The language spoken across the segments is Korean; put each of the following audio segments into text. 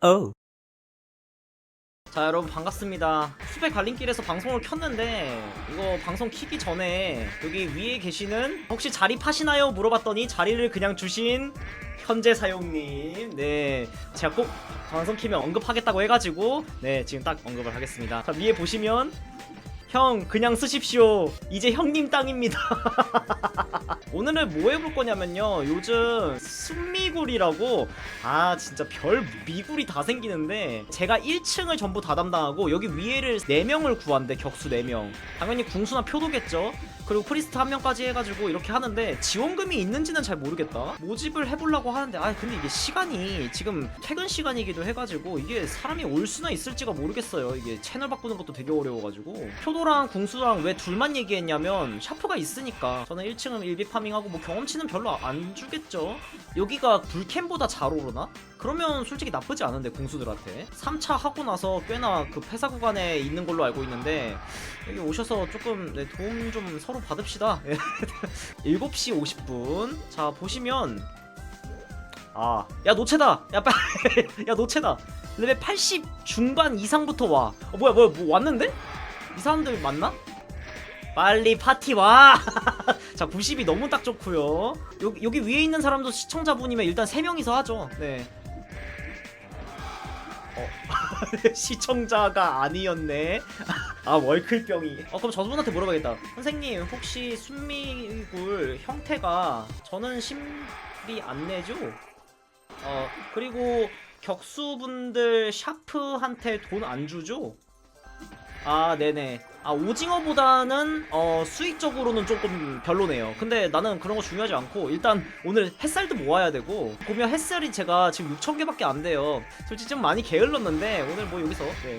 Oh. 자 여러분 반갑습니다. 수백 갈림길에서 방송을 켰는데 이거 방송 키기 전에 여기 위에 계시는 혹시 자리 파시나요? 물어봤더니 자리를 그냥 주신 현재 사용님. 네 제가 꼭 방송 키면 언급하겠다고 해가지고 네 지금 딱 언급을 하겠습니다. 자 위에 보시면 형 그냥 쓰십시오. 이제 형님 땅입니다. 오늘은 뭐 해볼 거냐면요. 요즘 순미굴이라고 아 진짜 별 미굴이 다 생기는데 제가 1층을 전부 다 담당하고 여기 위에를 4명을 구한대 격수 4명. 당연히 궁수나 표도겠죠 그리고 프리스트 한 명까지 해가지고 이렇게 하는데 지원금이 있는지는 잘 모르겠다. 모집을 해보려고 하는데 아 근데 이게 시간이 지금 퇴근 시간이기도 해가지고 이게 사람이 올 수나 있을지가 모르겠어요. 이게 채널 바꾸는 것도 되게 어려워가지고. 표도랑 궁수랑 왜 둘만 얘기했냐면 샤프가 있으니까 저는 1층은 일비 파밍하고 뭐 경험치는 별로 안 주겠죠. 여기가 불캠보다 잘 오르나? 그러면 솔직히 나쁘지 않은데 공수들한테. 3차 하고 나서 꽤나 그 폐사 구간에 있는 걸로 알고 있는데 여기 오셔서 조금 네, 도움 좀 서로 받읍시다 7시 50분 자 보시면 아 야 노체다 야 빨리 야 노체다 레벨 80 중반 이상부터 와 어, 뭐야 뭐야 뭐 왔는데? 이 사람들 맞나? 빨리 파티 와! 자, 90이 너무 딱 좋고요. 여기, 여기 위에 있는 사람도 시청자분이면 일단 3명이서 하죠. 네. 어. 시청자가 아니었네. 아, 월클병이. 어, 그럼 저분한테 물어봐야겠다. 선생님, 혹시 순미굴 형태가 저는 심리 안 내죠? 어, 그리고 격수분들 샤프한테 돈 안 주죠? 아 네네. 아 오징어보다는 어 수익적으로는 조금 별로네요. 근데 나는 그런 거 중요하지 않고 일단 오늘 햇살도 모아야 되고 보면 햇살이 제가 지금 6천개밖에 안 돼요. 솔직히 좀 많이 게을렀는데 오늘 뭐 여기서 네.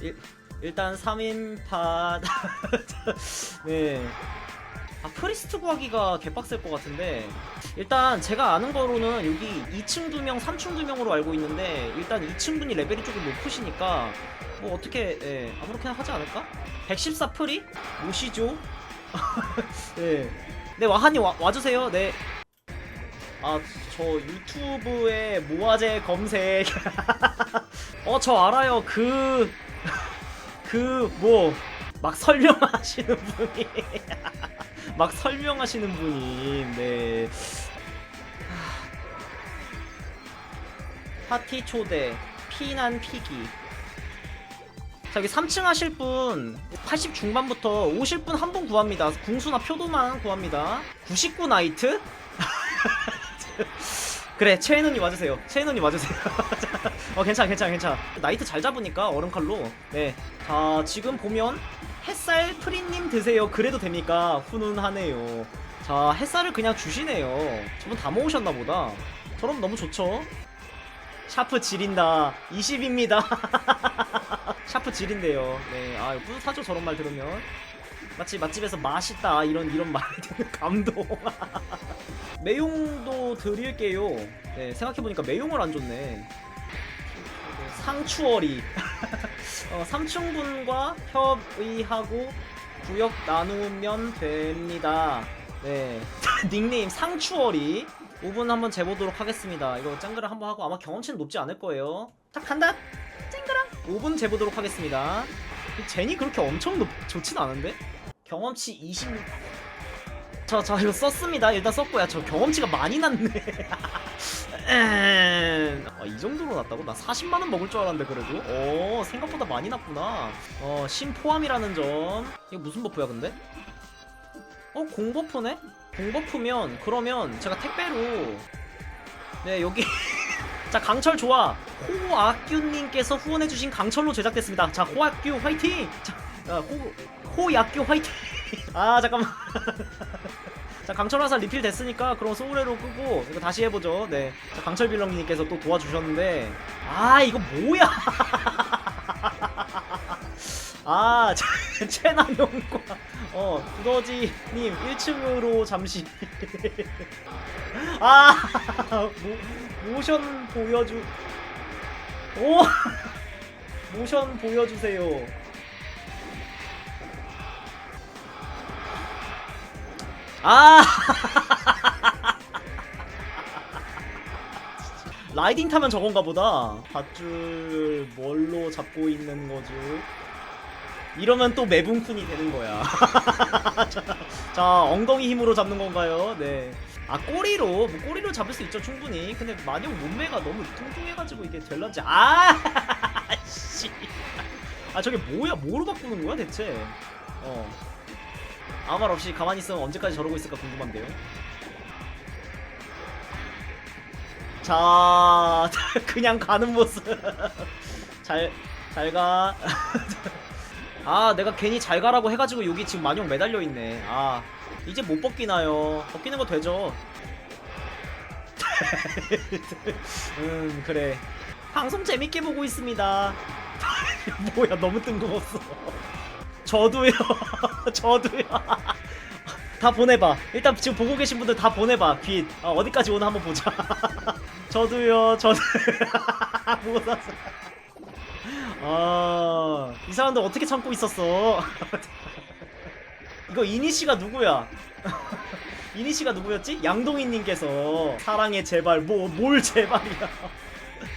일, 일단 3인팟 네 아, 프리스트 구하기가 개빡셀 것 같은데 일단 제가 아는 거로는 여기 2층 2명, 3층 2명으로 알고 있는데 일단 2층 분이 레벨이 조금 높으시니까 뭐 어떻게 예, 아무렇게나 하지 않을까? 114 프리? 모시죠? 네. 네, 와하니 와, 와주세요. 네. 아, 저 유튜브에 모아제 검색. 어, 저 알아요. 그, 그, 뭐, 막 설명하시는 분이. 막 설명하시는 분이 네. 하, 파티 초대 피난 피기. 자 여기 3층 하실 분 80 중반부터 오실 분 한 분 구합니다. 궁수나 표도만 구합니다. 99 나이트? 그래 최애눈이 와주세요. 최애눈이 와주세요. 어 괜찮아 괜찮아 괜찮아. 나이트 잘 잡으니까 얼음칼로. 네자 지금 보면 햇살 프리님 드세요. 그래도 됩니까? 훈훈하네요. 자 햇살을 그냥 주시네요. 저분 다 모으셨나 보다. 저럼 너무 좋죠? 샤프 지린다. 20입니다. 샤프 지린대요. 네 아 뿌듯하죠? 저런 말 들으면. 마치 맛집에서 맛있다 이런 이런 말 듣는 감동 매용도 드릴게요. 네 생각해보니까 매용을 안 줬네 상추어리 어, 3층분과 협의하고 구역 나누면 됩니다. 네. 닉네임 상추어리 5분 한번 재보도록 하겠습니다. 이거 짱그라 한번 하고 아마 경험치는 높지 않을 거예요. 자, 간다! 짱그라! 5분 재보도록 하겠습니다. 이 제니 그렇게 엄청 높, 좋진 않은데? 경험치 26. 자, 자, 이거 썼습니다. 일단 썼고요. 저 경험치가 많이 났네. 아, 이 정도로 났다고? 나 40만원 먹을 줄 알았는데 그래도? 어 생각보다 많이 났구나. 어 신포함이라는 점. 이거 무슨 버프야 근데? 어 공버프네? 공버프면 그러면 제가 택배로. 네 여기. 자 강철 좋아. 호악규님께서 후원해주신 강철로 제작됐습니다. 자 호악규 화이팅! 자 어, 호, 호약규 화이팅! 아 잠깐만 자 강철 화살 리필 됐으니까 그럼 소울회로 끄고 이거 다시 해보죠. 네. 자, 강철 빌런님께서 또 도와주셨는데 아 이거 뭐야? 아 채나용과 어 두더지님 1층으로 잠시. 아 모, 모션 보여주 오! 모션 보여주세요 아! 라이딩 타면 저건가 보다. 밧줄 뭘로 잡고 있는 거죠 이러면 또 매분쿤이 되는 거야. 자, 자 엉덩이 힘으로 잡는 건가요? 네아 꼬리로 뭐 꼬리로 잡을 수 있죠 충분히. 근데 만약 몸매가 너무 뚱뚱해가지고 이게 될런지. 아씨. 아 저게 뭐야? 뭐로 바꾸는 거야 대체? 어 아무 말 없이 가만히 있으면 언제까지 저러고 있을까 궁금한데요. 자 그냥 가는 모습. 잘 잘 가. 아 내가 괜히 잘 가라고 해가지고 여기 지금 만용 매달려 있네. 아 이제 못 벗기나요? 벗기는 거 되죠? 음 그래. 방송 재밌게 보고 있습니다. 뭐야 너무 뜬금없어 저도요. 저도요. 다 보내봐. 일단 지금 보고 계신 분들 다 보내봐. 귓 어, 어디까지 오나 한번 보자. 저도요. 저도. 보고 샀어 아이 사람들 어떻게 참고 있었어? 이거 이니씨가 누구야? 이니씨가 누구였지? 양동희님께서. 사랑해 제발 뭐 뭘 제발이야.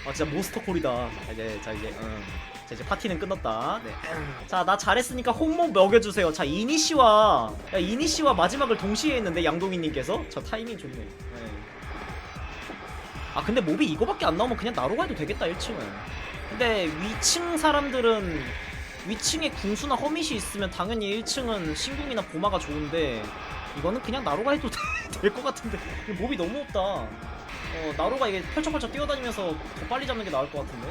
아 진짜 모스터콜이다. 자, 이제 자 이제 응. 자 이제 파티는 끝났다. 네. 자 나 잘했으니까 홍모 먹여주세요. 자 이니씨와 야, 이니씨와 마지막을 동시에 했는데 양동희님께서? 저 타이밍 좋네. 네. 아 근데 몹이 이거밖에 안 나오면 그냥 나로 가도 되겠다 1층은. 근데 위층 사람들은 위층에 궁수나 허밋이 있으면 당연히 1층은 신궁이나 보마가 좋은데 이거는 그냥 나로가 해도 될 것 같은데. 몹이 너무 없다. 어 나로가 이게 펼쳐펼쳐 뛰어다니면서 더 빨리 잡는 게 나을 것 같은데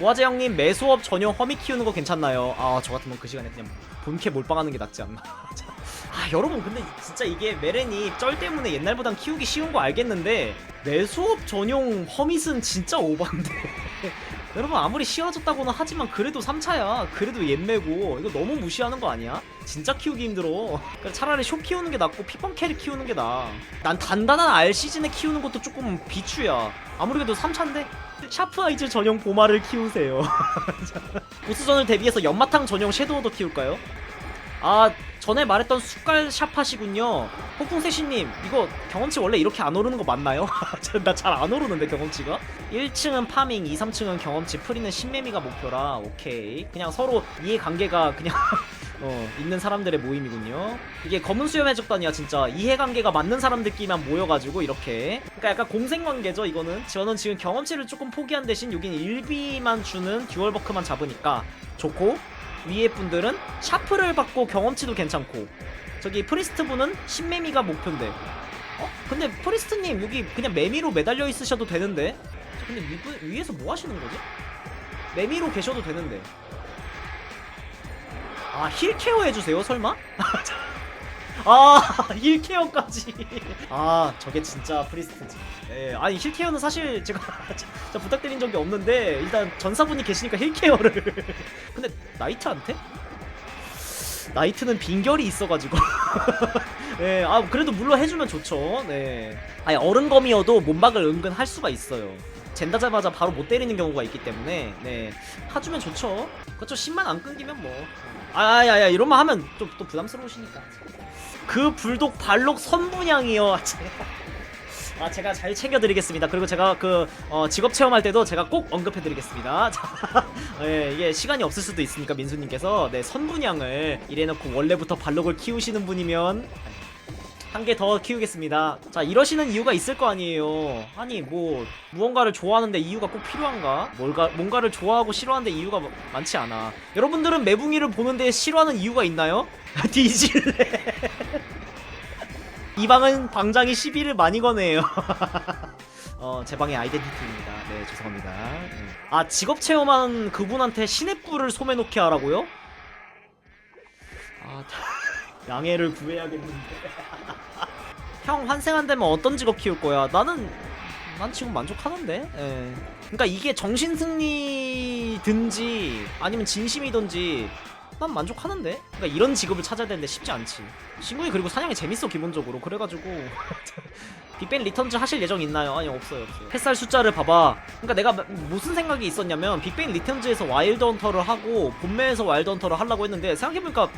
모아제 형님 매수업 전용 허미 키우는 거 괜찮나요? 아 저 같으면 그 시간에 그냥 본캐 몰빵하는 게 낫지 않나 아 여러분 근데 진짜 이게 메렌이 쩔 때문에 옛날보단 키우기 쉬운 거 알겠는데 매수업 전용 허밋은 진짜 오반데 여러분 아무리 쉬워졌다고는 하지만 그래도 3차야. 그래도 옛매고. 이거 너무 무시하는 거 아니야? 진짜 키우기 힘들어. 그래, 차라리 쇼 키우는 게 낫고 피펑 캐리 키우는 게 나아. 난 단단한 알 시즌에 키우는 것도 조금 비추야. 아무리 그래도 3차인데 샤프 아이즈 전용 보마를 키우세요. 보스전을 대비해서 연마탕 전용 섀도우도 키울까요? 아 전에 말했던 숟갈 샵하시군요. 폭풍세시님 이거 경험치 원래 이렇게 안 오르는 거 맞나요? 나 잘 안 오르는데 경험치가? 1층은 파밍 2, 3층은 경험치 프리는 신매미가 목표라. 오케이. 그냥 서로 이해관계가 그냥 어 있는 사람들의 모임이군요. 이게 검은 수염 해적단이야 진짜. 이해관계가 맞는 사람들끼리만 모여가지고 이렇게. 그러니까 약간 공생관계죠 이거는. 저는 지금 경험치를 조금 포기한 대신 여긴 일비만 주는 듀얼버크만 잡으니까 좋고 위에 분들은 샤프를 받고 경험치도 괜찮고 저기 프리스트 분은 신매미가 목표인데 어? 근데 프리스트님 여기 그냥 매미로 매달려 있으셔도 되는데 저 근데 위, 위에서 뭐 하시는 거지? 매미로 계셔도 되는데 아 힐 케어 해주세요 설마? 아 힐케어까지. 아 저게 진짜 프리스트지. 예 아니 힐케어는 사실 제가 진짜 부탁드린 적이 없는데 일단 전사분이 계시니까 힐케어를. 근데 나이트한테? 나이트는 빈결이 있어가지고. 예, 아 그래도 물론 해주면 좋죠. 네. 아니 어른검이어도 몸박을 은근 할 수가 있어요. 젠다자마자 바로 못 때리는 경우가 있기 때문에 네. 해주면 좋죠. 그렇죠. 10만 안 끊기면 뭐. 아야야 이런 말 하면 좀 또 부담스러우시니까 그 불독 발록 선분양이요. 아 제가 잘 챙겨드리겠습니다. 그리고 제가 그 어, 직업 체험할 때도 제가 꼭 언급해드리겠습니다. 자, 예, 이게 시간이 없을 수도 있으니까 민수님께서 네 선분양을 이래놓고 원래부터 발록을 키우시는 분이면 한 개 더 키우겠습니다 자 이러시는 이유가 있을 거 아니에요 아니 뭐 무언가를 좋아하는데 이유가 꼭 필요한가 뭘가, 뭔가를 좋아하고 싫어하는데 이유가 뭐- 많지 않아 여러분들은 매붕이를 보는데 싫어하는 이유가 있나요? 뒤질래 이 방은 방장이 시비를 많이 거네요. 어, 제 방의 아이덴티티입니다. 네, 죄송합니다. 음. 아, 직업 체험한 그분한테 시냇불을 소매놓게 하라고요? 아, 양해를 구해야겠는데. 형 환생 안 되면 어떤 직업 키울 거야? 나는 난 지금 만족하는데. 예. 그러니까 이게 정신승리든지 아니면 진심이든지 난 만족하는데. 그러니까 이런 직업을 찾아야 되는데 쉽지 않지. 신구이 그리고 사냥이 재밌어 기본적으로. 그래가지고 빅뱅 리턴즈 하실 예정 있나요? 아니 없어요 없어요. 햇살 숫자를 봐봐. 그러니까 내가 마- 무슨 생각이 있었냐면 빅뱅 리턴즈에서 와일드 헌터를 하고 본매에서 와일드 헌터를 하려고 했는데 생각해보니까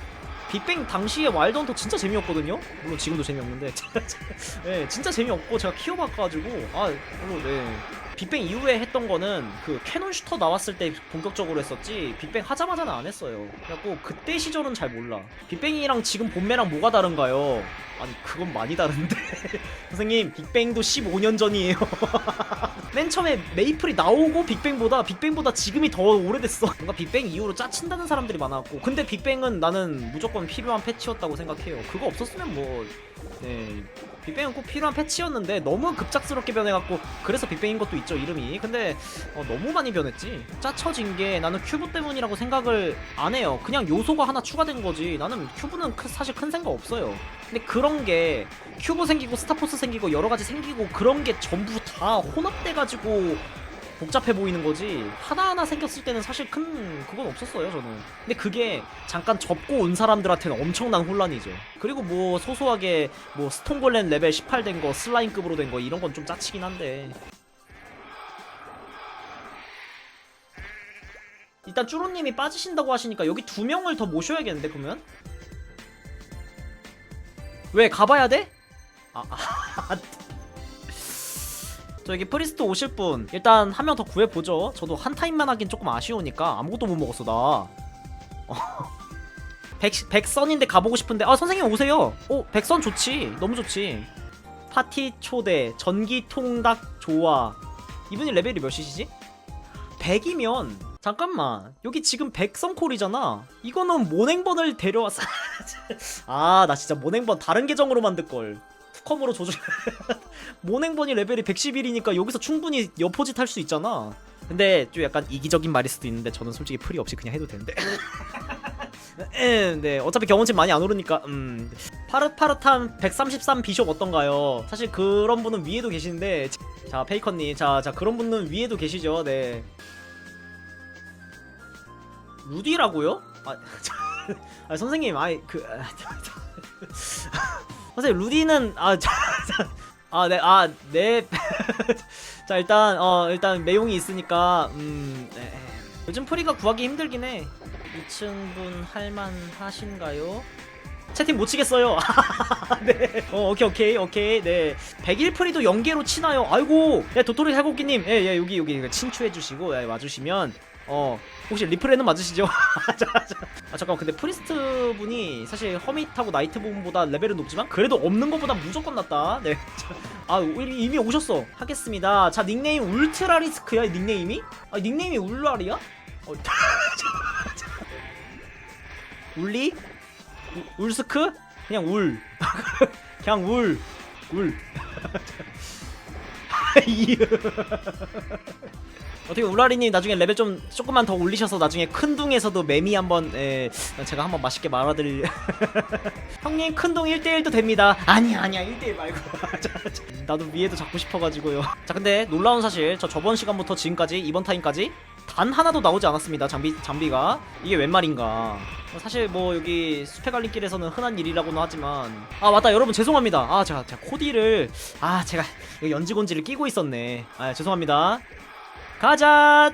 빅뱅 당시에 와일드헌터 진짜 재미없거든요. 물론 지금도 재미없는데, 네, 진짜 재미없고 제가 키워봐가지고 아, 별로 네. 빅뱅 이후에 했던 거는 그 캐논 슈터 나왔을 때 본격적으로 했었지 빅뱅 하자마자는 안 했어요. 그래갖고 그때 시절은 잘 몰라. 빅뱅이랑 지금 본매랑 뭐가 다른가요? 아니 그건 많이 다른데 선생님 빅뱅도 15년 전이에요. 맨 처음에 메이플이 나오고 빅뱅보다 빅뱅보다 지금이 더 오래됐어. 뭔가 빅뱅 이후로 짜친다는 사람들이 많았고 근데 빅뱅은 나는 무조건 필요한 패치였다고 생각해요. 그거 없었으면 뭐 네. 빅뱅은 꼭 필요한 패치였는데 너무 급작스럽게 변해갖고 그래서 빅뱅인 것도 있죠 이름이. 근데 어, 너무 많이 변했지. 짜쳐진 게 나는 큐브 때문이라고 생각을 안 해요. 그냥 요소가 하나 추가된 거지. 나는 큐브는 크- 사실 큰 생각 없어요. 근데 그런 게 큐브 생기고 스타포스 생기고 여러 가지 생기고 그런 게 전부 다 혼합돼가지고 복잡해 보이는 거지. 하나하나 생겼을 때는 사실 큰 그건 없었어요 저는. 근데 그게 잠깐 접고 온 사람들한테는 엄청난 혼란이죠. 그리고 뭐 소소하게 뭐 스톤골렌 레벨 18 된 거 슬라임급으로 된 거 이런 건 좀 짜치긴 한데. 일단 쭈로님이 빠지신다고 하시니까 여기 두 명을 더 모셔야겠는데 그러면? 왜 가봐야 돼? 아, 아 저 여기 프리스트 오실 분 일단 한 명 더 구해보죠. 저도 한 타임만 하긴 조금 아쉬우니까 아무것도 못 먹었어 나. 어. 백, 백선인데 가보고 싶은데. 아 선생님 오세요. 오 백선 좋지. 너무 좋지. 파티 초대 전기 통닭 좋아 이분이 레벨이 몇이시지? 100이면 잠깐만. 여기 지금 백선콜이잖아. 이거는 모냉번을 데려왔어 아 나 진짜 모냉번 다른 계정으로 만들걸. 투 컴으로 조절. 모냉번이 레벨이 111이니까 여기서 충분히 여포짓 할 수 있잖아. 근데 좀 약간 이기적인 말일 수도 있는데 저는 솔직히 풀이 없이 그냥 해도 되는데. 음, 네. 어차피 경험치 많이 안 오르니까 음. 파릇파릇한 133 비숍 어떤가요? 사실 그런 분은 위에도 계시는데 자 페이커님. 자, 자 그런 분은 위에도 계시죠. 네. 루디라고요? 아, 아 선생님 아이 그 아, 선생님 루디는 아, 자, 자, 아, 네, 아, 네. 자, 일단 어, 일단 매용이 있으니까 음, 네. 요즘 프리가 구하기 힘들긴 해. 2층 분 할만 하신가요? 채팅 못 치겠어요. 네. 어, 오케이, 오케이, 오케이. 네. 100일 프리도 연계로 치나요? 아이고. 네, 도토리 살곡기님. 예, 예, 여기, 여기 친추해주시고, 예, 와주시면. 어, 혹시 리플에는 맞으시죠? 아, 잠깐만. 근데 프리스트 분이 사실 허밋하고 나이트본보다 레벨은 높지만, 그래도 없는 것보다 무조건 낫다. 네. 자, 아, 이미 오셨어. 하겠습니다. 자, 닉네임 울트라리스크야, 이 닉네임이? 아, 닉네임이 울라리야? 어. 울리? 우- 울스크? 그냥 울. 그냥 울. 울. 이유. 어떻게 울라리님 나중에 레벨 좀 조금만 더 올리셔서 나중에 큰 둥에서도 매미 한번 에, 제가 한번 맛있게 말아드릴 형님 큰 둥 1대1도 됩니다. 아니야 아니야 1대1 말고. 나도 위에도 잡고 싶어가지고요. 자 근데 놀라운 사실 저 저번 시간부터 지금까지 이번 타임까지 단 하나도 나오지 않았습니다 장비 장비가. 이게 웬 말인가. 사실 뭐 여기 숲의 갈림길에서는 흔한 일이라고는 하지만. 아 맞다 여러분 죄송합니다. 아 제가 제가 코디를 아 제가 연지곤지를 끼고 있었네. 아 죄송합니다 가자!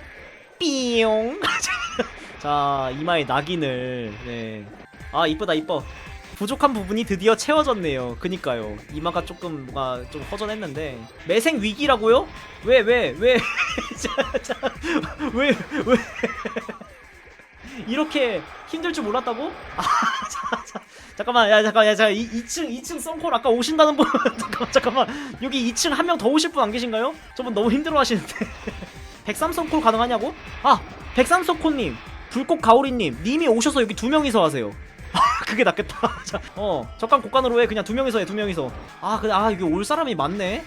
삐용! 자 이마에 낙인을 네 아 이쁘다 이뻐. 부족한 부분이 드디어 채워졌네요. 그니까요. 이마가 조금 뭔가 좀 허전했는데. 매생 위기라고요? 왜 왜 왜? 왜 왜? 이렇게 힘들 줄 몰랐다고? 아, 자, 자, 잠깐만, 야, 잠깐, 야, 자, 2, 2층, 2층 썬콜 아까 오신다는 분, 잠깐만, 잠깐만, 여기 2층 한 명 더 오실 분 안 계신가요? 저분 너무 힘들어 하시는데. 103 썬콜 가능하냐고? 아, 103 썬콜님, 불꽃 가오리님, 님이 오셔서 여기 두 명이서 하세요. 아, 그게 낫겠다. 자, 어, 적강 곡간으로 해. 그냥 두 명이서 해, 두 명이서. 아, 근데, 아, 여기 올 사람이 많네?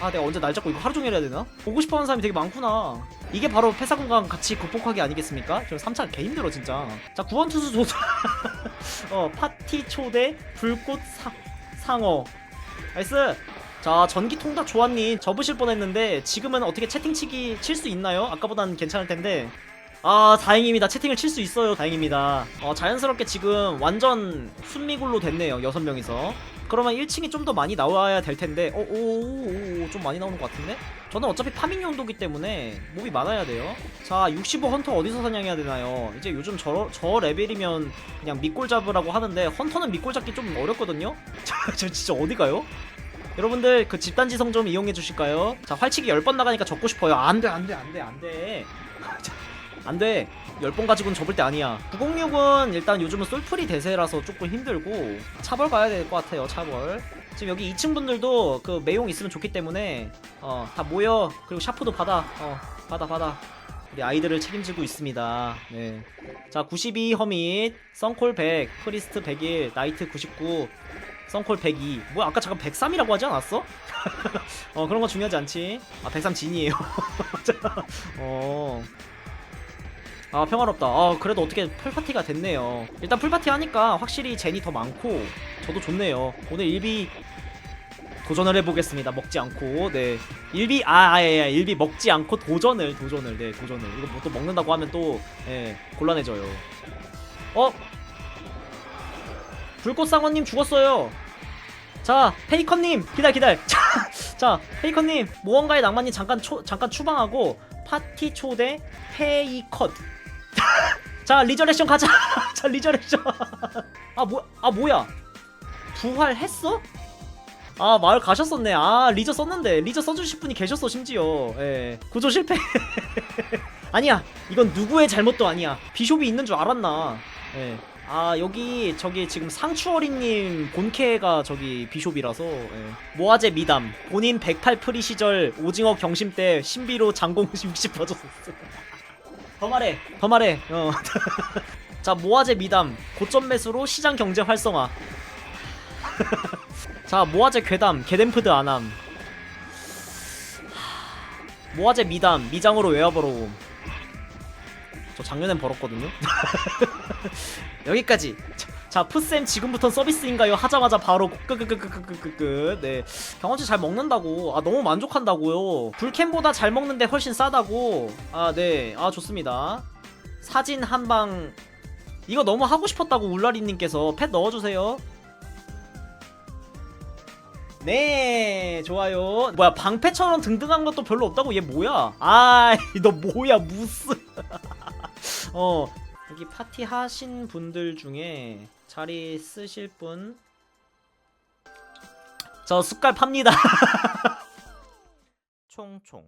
아, 내가 언제 날 잡고 이거 하루 종일 해야 되나? 보고 싶어 하는 사람이 되게 많구나. 이게 바로 폐사 공간 같이 극복하기 아니겠습니까? 저 3차 개 힘들어, 진짜. 자, 구원투수 조사. 어, 파티 초대, 불꽃 사, 상어. 나이스! 자, 전기 통닭 조아님 접으실 뻔 했는데, 지금은 어떻게 채팅치기 칠 수 있나요? 아까보단 괜찮을 텐데. 아, 다행입니다. 채팅을 칠 수 있어요. 다행입니다. 어, 자연스럽게 지금 완전 순미굴로 됐네요. 여섯 명이서. 그러면 1층이 좀 더 많이 나와야 될 텐데 어오좀 많이 나오는 것 같은데? 저는 어차피 파밍 용도기 때문에 몹이 많아야 돼요 자 65 헌터 어디서 사냥해야 되나요? 이제 요즘 저, 저 레벨이면 그냥 밑골 잡으라고 하는데 헌터는 밑골 잡기 좀 어렵거든요? 저, 저 진짜 어디 가요? 여러분들 그 집단지성 좀 이용해 주실까요? 자 활치기 10번 나가니까 접고 싶어요. 안돼 안돼 안돼 안돼. 안돼. 10번 가지고는 접을 때 아니야. 906은 일단 요즘은 솔프리 대세라서 조금 힘들고 차벌 가야 될 것 같아요 차벌. 지금 여기 2층 분들도 그 매용 있으면 좋기 때문에 어 다 모여. 그리고 샤프도 받아. 어 받아 받아. 우리 아이들을 책임지고 있습니다. 네자 92 허밋 썬콜 100 프리스트 101 나이트 99 썬콜 102 뭐야 아까 잠깐 103이라고 하지 않았어? 어 그런 거 중요하지 않지? 아 103 진이에요. 어. 아 평화롭다. 아 그래도 어떻게 풀파티가 됐네요. 일단 풀파티 하니까 확실히 젠이 더 많고 저도 좋네요. 오늘 일비 도전을 해보겠습니다. 먹지 않고. 네. 일비 아 아예 예, 일비 먹지 않고 도전을 도전을. 네 도전을. 이거 뭐 또 먹는다고 하면 또 예, 곤란해져요. 어 불꽃상어님 죽었어요. 자 페이커님 기다려 기다려. 자, 자 페이커님 모험가의 낭만님 잠깐 초, 잠깐 추방하고 파티 초대 페이컷. 자 리저렉션 가자. 자 리저렉션. 아 뭐야 아 뭐야? 부활했어? 아 마을 가셨었네. 아 리저 썼는데. 리저 써주실 분이 계셨어 심지어. 예 구조 실패. 아니야. 이건 누구의 잘못도 아니야. 비숍이 있는 줄 알았나. 예. 아 여기 저기 지금 상추어리님 본캐가 저기 비숍이라서 예. 모아제 미담. 본인 108 프리 시절 오징어 경심 때 신비로 장공 60 퍼졌었어. 더 말해 더 말해. 어. 자 모아제 미담. 고점 매수로 시장 경제 활성화. 자 모아제 괴담. 개댐프드 안함. 모아제 미담. 미장으로 외화버러움 저 작년엔 벌었거든요. 여기까지. 자, 자 푸쌤 지금부터 서비스인가요? 하자마자 바로 끄끄끄끄끄끄끄 네. 경험치 잘 먹는다고. 아 너무 만족한다고요. 불캠보다 잘 먹는데 훨씬 싸다고. 아 네. 아 좋습니다. 사진 한 방. 이거 너무 하고 싶었다고 울라리님께서 펫 넣어주세요. 네 좋아요. 뭐야 방패처럼 등등한 것도 별로 없다고? 얘 뭐야? 아이 너 뭐야 무슨 어 여기 파티 하신 분들 중에 자리 쓰실 분 저 숟갈 팝니다. 총총